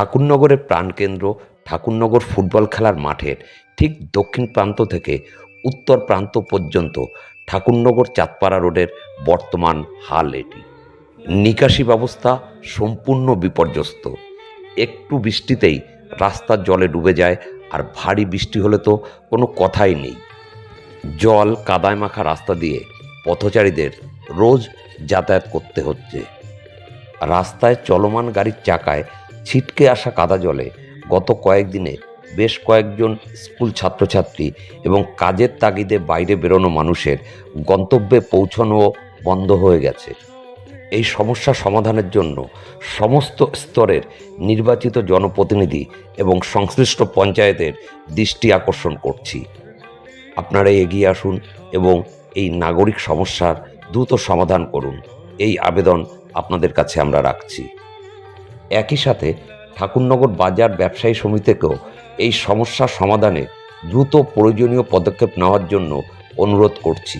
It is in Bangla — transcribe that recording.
ঠাকুরনগরের প্রাণকেন্দ্র, ঠাকুরনগর ফুটবল খেলার মাঠের ঠিক দক্ষিণ প্রান্ত থেকে উত্তর প্রান্ত পর্যন্ত ঠাকুরনগর চাঁদপাড়া রোডের বর্তমান হাল এটি। নিকাশি ব্যবস্থা সম্পূর্ণ বিপর্যস্ত। একটু বৃষ্টিতেই রাস্তার জলে ডুবে যায় আর ভারী বৃষ্টি হলে তো কোনো কথাই নেই। জল কাদায় মাখা রাস্তা দিয়ে পথচারীদের রোজ যাতায়াত করতে হচ্ছে। রাস্তায় চলমান গাড়ির চাকায় ছিটকে আসা কাদা জলে গত কয়েকদিনে বেশ কয়েকজন স্কুল ছাত্রছাত্রী এবং কাজের তাগিদে বাইরে বেরোনো মানুষের গন্তব্যে পৌঁছানো বন্ধ হয়ে গেছে। এই সমস্যা সমাধানের জন্য সমস্ত স্তরের নির্বাচিত জনপ্রতিনিধি এবং সংশ্লিষ্ট পঞ্চায়েতের দৃষ্টি আকর্ষণ করছি। আপনারা এগিয়ে আসুন এবং এই নাগরিক সমস্যার দ্রুত সমাধান করুন। এই আবেদন আপনাদের কাছে আমরা রাখছি। একই সাথে ঠাকুরনগর বাজার ব্যবসায়ী সমিতিকেও এই সমস্যা সমাধানে দ্রুত প্রয়োজনীয় পদক্ষেপ নেওয়ার জন্য অনুরোধ করছি।